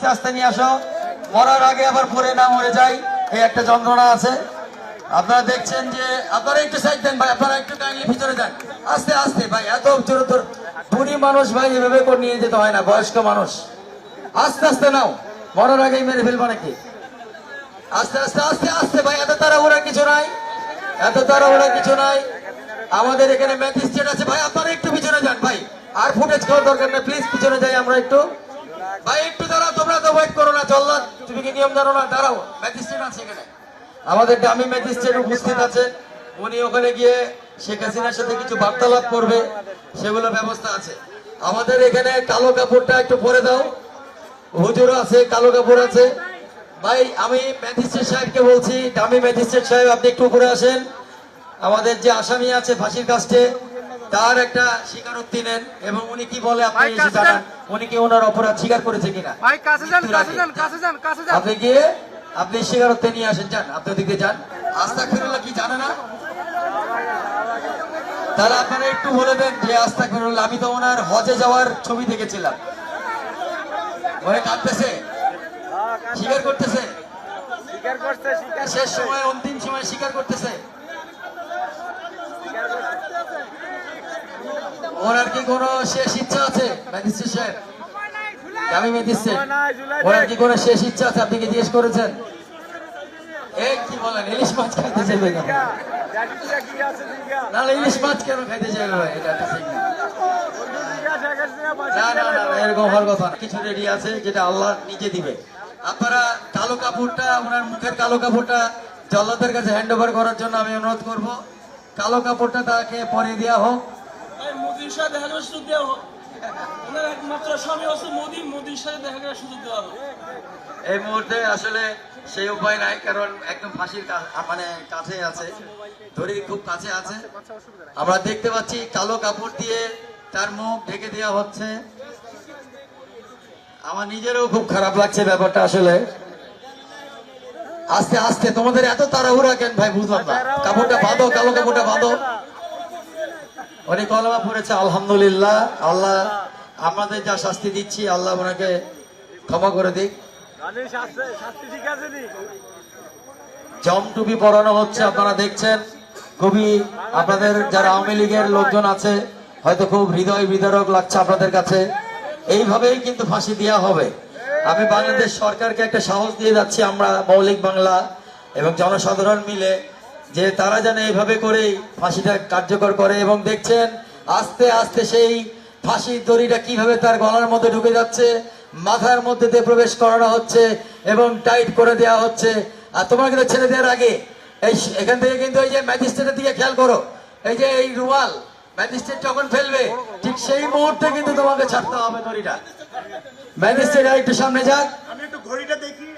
আস্তে আস্তে নিয়ে আসো। মরার আগে আবার পরে না মরে যাই। এই একটা যন্ত্রণা আছে। আপনারা দেখছেন যে, আপনারা একটু সাইড দেন ভাই, আপনারা একটু কাইন্ডলি ভিতরে যান। আস্তে আস্তে ভাই, এত জোর তোর বুড়ি মানুষ ভাই, এভাবে করে নিয়ে যেতে হয় না, বয়স্ক মানুষ। আস্তে আস্তে নাও। মরার আগেই মেরে ফেলব নাকি? আস্তে আস্তে আস্তে আস্তে ভাই, এত তাড়াহুড়া কিছু নাই। এত তাড়াহুড়া কিছু নাই। আমাদের এখানে ম্যাজিস্ট্রেট আছে। ভাই, আপনারা একটু পিছনে যান ভাই। আর ফুটেজ খাওয়ার দরকার নেই, প্লিজ পিছনে যাই আমরা একটু। ভাই, একটু দাঁড়াও চল্লাদ তুমি কি নিয়ম জানো না? দাঁড়াও, ম্যাজিস্ট্রেট আছে এখানে। আমাদের দামি ম্যাজিস্ট্রেট উপস্থিত আছে। উনি ওখানে গিয়ে শেখ হাসিনার সাথে কিছু বার্তালাপ করবে, সেগুলো ব্যবস্থা আছে। আমাদের এখানে কালো কাপড়টা একটু পরে দাও। হুজুর আছে, কালো কাপড় আছে। ভাই, আমি ম্যাজিস্ট্রেট সাহেবকে বলছি, দামি ম্যাজিস্ট্রেট সাহেব, আপনি একটু উপরে আসেন। আমাদের যে আসামি আছে ফাঁসির কাস্টে তার একটা স্বীকারোক্তি নেন এবং উনি কি বলে আপনি এসে জানান। উনি কি ওনার অপরাধ স্বীকার করেছে কিনা? আপনি গিয়ে আপনি স্বীকারোক্তি নিয়ে আসেন যান। আপনি ওদিকে যান। আস্তা ফিরুল্লাহ কি জানে না? তাহলে আপনারা একটু বলে দেন যে আস্তা ফিরুল্লাহ আমি তো ওনার হজে যাওয়ার ছবি দেখেছিলাম। ওরে কাঁদতেছে। স্বীকার করতেছে? স্বীকার করছে শেষ সময় অন্তিম সময় স্বীকার করতেছে? ওনার কি কোনো শেষ ইচ্ছা আছে? ম্যাজিস্ট্রেট সাহেব আমি ওনার কি কোনো শেষ ইচ্ছা আছে? আপনি কি জিজ্ঞেস করেছেন? বলেন, ইলিশ মাছ ইলিশ মাছ কেন চাইবে না। কথা কিছু রেডি আছে যেটা আল্লাহ নিজে দিবে। আপনারা কালো কাপড়টা, ওনার মুখের কালো কাপড়টা জল্লাদের কাছে হ্যান্ড ওভার করার জন্য আমি অনুরোধ করব। কালো কাপড়টা তাকে পরিয়ে দেওয়া হোক। ভাই মোদির সাথে দেখা করার সুযোগ দেওয়া হোক। ওনার একমাত্র স্বামী হচ্ছে মোদি, মোদির সাথে দেখা করার সুযোগ দেওয়া হোক। এই মুহূর্তে আসলে সেই উপায় নাই, কারণ একদম ফাঁসির মানে কাছে আছে দড়ির খুব কাছে আছে। আমরা দেখতে পাচ্ছি কালো কাপড় দিয়ে তার মুখ ঢেকে দেওয়া হচ্ছে। আমার নিজেরও খুব খারাপ লাগছে ব্যাপারটা আসলে। আস্তে আস্তে, তোমাদের এত তাড়াহুড়া কেন ভাই, বুঝলাম না। কাপড়টা বাঁধো, কালো কাপড়টা বাঁধো। উনি কলমা পড়েছে আলহামদুলিল্লাহ। আল্লাহ আমাদের যা শাস্তি দিচ্ছি আল্লাহ ওনাকে ক্ষমা করে দিক। জম টুপি পরানো হচ্ছে আপনারা দেখছেন। খুবই আপনাদের যারা আওয়ামী লীগের লোকজন আছে হয়তো খুব হৃদয় বিদারক লাগছে আপনাদের কাছে। এইভাবেই কিন্তু ফাঁসি দেওয়া হবে। আমি বাংলাদেশ সরকারকে একটা সাহস দিয়ে যাচ্ছি আমরা মৌলিক বাংলা এবং জনসাধারণ মিলে যে তারা যেন এইভাবে করেই ফাঁসিটা কার্যকর করে এবং দেখছেন আস্তে আস্তে সেই ফাঁসির দড়িটা কীভাবে তার গলার মধ্যে ঢুকে যাচ্ছে, মাথার মধ্যে দিয়ে প্রবেশ করানো হচ্ছে এবং টাইট করে দেওয়া হচ্ছে। আর তোমার কিন্তু ছেড়ে দেওয়ার আগে এই এখান থেকে কিন্তু এই যে ম্যাজিস্ট্রেটের দিকে খেয়াল করো। এই যে এই রুমাল, ম্যাজিস্ট্রেট যখন ফেলবে, ঠিক সেই মুহূর্তে কিন্তু তোমাকে ছাড়তে হবে দড়িটা। ম্যাজিস্ট্রেট একটু সামনে যাক। আমি একটু ঘড়িটা দেখি।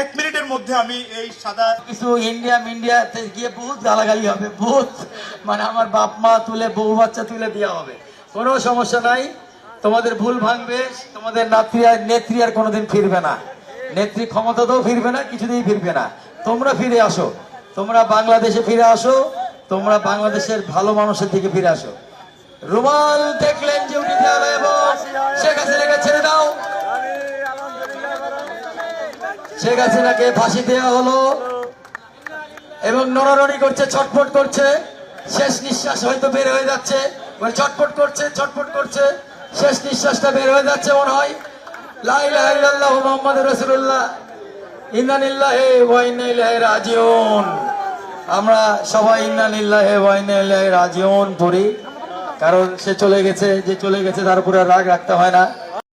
এক মিনিটের মধ্যে আমি এই সাদা কিছু ইন্ডিয়া মিন্ডিয়াতে গিয়ে বহুত গালাগালি হবে, বহুত। মানে আমার বাপ মা তুলে, বউ বাচ্চা তুলে দেওয়া হবে। কোনো সমস্যা নাই। তোমাদের ভুল ভাঙবে। তোমাদের নাত্রী আর নেত্রী আর কোনোদিন ফিরবে না। নেত্রী ক্ষমতাতেও ফিরবে না, কিছুতেই ফিরবে না। তোমরা ফিরে আসো। তোমরা বাংলাদেশে ফিরে আসো। তোমরা বাংলাদেশের ভালো মানুষের দিকে ফিরে আসো। রুমাল দেখলেন যে উঠে শেখ হাসিনাকে ফাঁসি দেওয়া হলো এবং নড়ানড়ি করছে, ছটফট করছে। শেষ নিঃশ্বাস হয়তো বের হয়ে যাচ্ছে। ছটফট করছে ছটফট করছে। শেষ নিঃশ্বাসটা বের হয়ে যাচ্ছে মনে হয়। লা ইলাহা ইল্লাল্লাহ মুহাম্মাদুর রাসূলুল্লাহ। ইন্না লিল্লাহি ওয়া ইন্না ইলাইহি রাজিউন। আমরা সবাই ইন্না লিল্লাহি ওয়া ইন্না ইলাইহি রাজিউন পড়ি। কারণ সে চলে গেছে, যে চলে গেছে তার উপরে রাগ রাখতে হয় না।